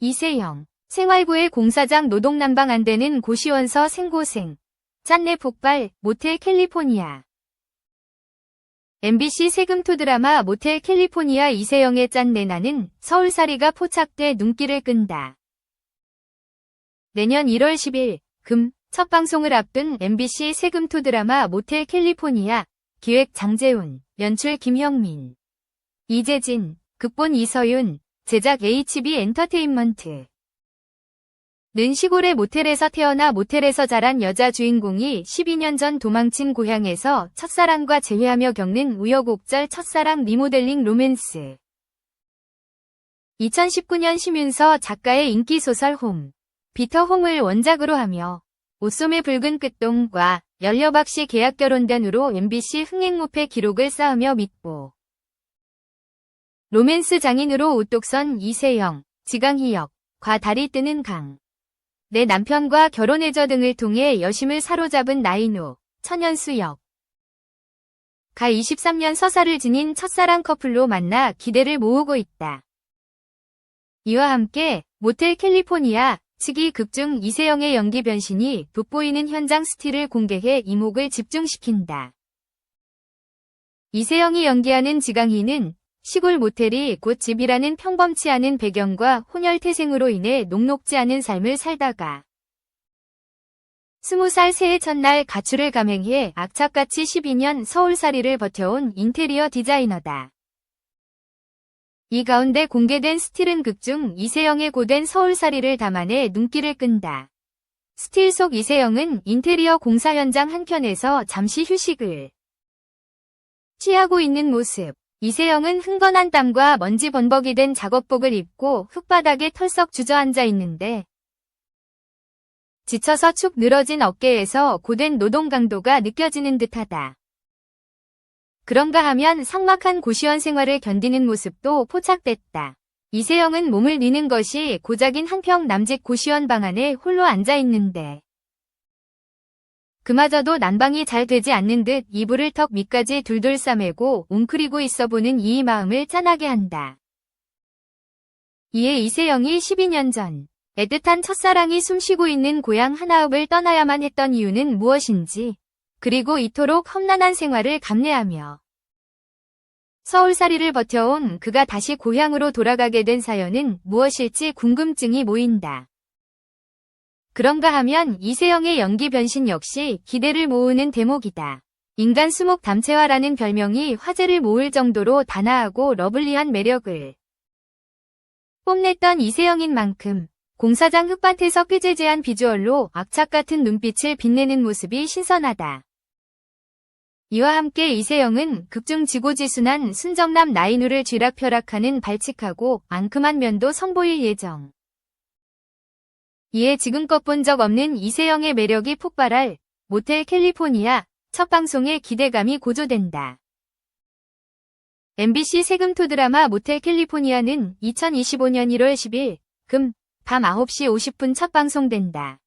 이세영. 생활부의 공사장 노동 난방 안 되는 고시원서 생고생. 짠내 폭발, 모텔 캘리포니아. MBC 세금토 드라마 모텔 캘리포니아 이세영의 짠내 나는 서울살이가 포착돼 눈길을 끈다. 내년 1월 10일, 금, 첫 방송을 앞둔 MBC 세금토 드라마 모텔 캘리포니아, 기획 장재훈, 연출 김형민, 이재진, 극본 이서윤, 제작 HB 엔터테인먼트. 는 시골의 모텔에서 태어나 모텔에서 자란 여자 주인공이 12년 전 도망친 고향에서 첫사랑과 재회하며 겪는 우여곡절 첫사랑 리모델링 로맨스. 2019년 심윤서 작가의 인기 소설 홈, 비터 홈을 원작으로 하며 오솜의 붉은 끝동과 열려박 씨 계약 결혼된 후로 MBC 흥행무패 기록을 쌓으며 믿고 로맨스 장인으로 우뚝선 이세영, 지강희 역 과 달이 뜨는 강. 내 남편과 결혼해줘 등을 통해 여심을 사로잡은 나인우, 천연수 역. 가 23년 서사를 지닌 첫사랑 커플로 만나 기대를 모으고 있다. 이와 함께 모텔 캘리포니아 측이 극중 이세영의 연기 변신이 돋보이는 현장 스틸을 공개해 이목을 집중시킨다. 이세영이 연기하는 지강희는 시골 모텔이 곧 집이라는 평범치 않은 배경과 혼혈태생으로 인해 녹록지 않은 삶을 살다가 스무 살 새해 첫날 가출을 감행해 악착같이 12년 서울살이를 버텨온 인테리어 디자이너다. 이 가운데 공개된 스틸은 극중 이세영의 고된 서울살이를 담아내 눈길을 끈다. 스틸 속 이세영은 인테리어 공사 현장 한켠에서 잠시 휴식을 취하고 있는 모습. 이세영은 흥건한 땀과 먼지 번벅이 된 작업복을 입고 흙바닥에 털썩 주저앉아 있는데 지쳐서 축 늘어진 어깨에서 고된 노동 강도가 느껴지는 듯하다. 그런가 하면 삭막한 고시원 생활을 견디는 모습도 포착됐다. 이세영은 몸을 니는 것이 고작인 한평 남직 고시원 방 안에 홀로 앉아 있는데 그마저도 난방이 잘 되지 않는 듯 이불을 턱 밑까지 둘둘 싸매고 웅크리고 있어 보는 이 마음을 짠하게 한다. 이에 이세영이 12년 전 애틋한 첫사랑이 숨쉬고 있는 고향 하나읍을 떠나야만 했던 이유는 무엇인지 그리고 이토록 험난한 생활을 감내하며 서울살이를 버텨온 그가 다시 고향으로 돌아가게 된 사연은 무엇일지 궁금증이 모인다. 그런가 하면 이세영의 연기 변신 역시 기대를 모으는 대목이다. 인간 수목 담채화라는 별명이 화제를 모을 정도로 단아하고 러블리한 매력을 뽐냈던 이세영인 만큼 공사장 흙밭에서 꾀재재한 비주얼로 악착 같은 눈빛을 빛내는 모습이 신선하다. 이와 함께 이세영은 극중 지고지순한 순정남 나인우를 쥐락펴락하는 발칙하고 앙큼한 면도 선보일 예정. 이에 지금껏 본 적 없는 이세영의 매력이 폭발할 모텔 캘리포니아 첫 방송에 기대감이 고조된다. MBC 세금토 드라마 모텔 캘리포니아는 2025년 1월 10일 금 밤 9시 50분 첫 방송된다.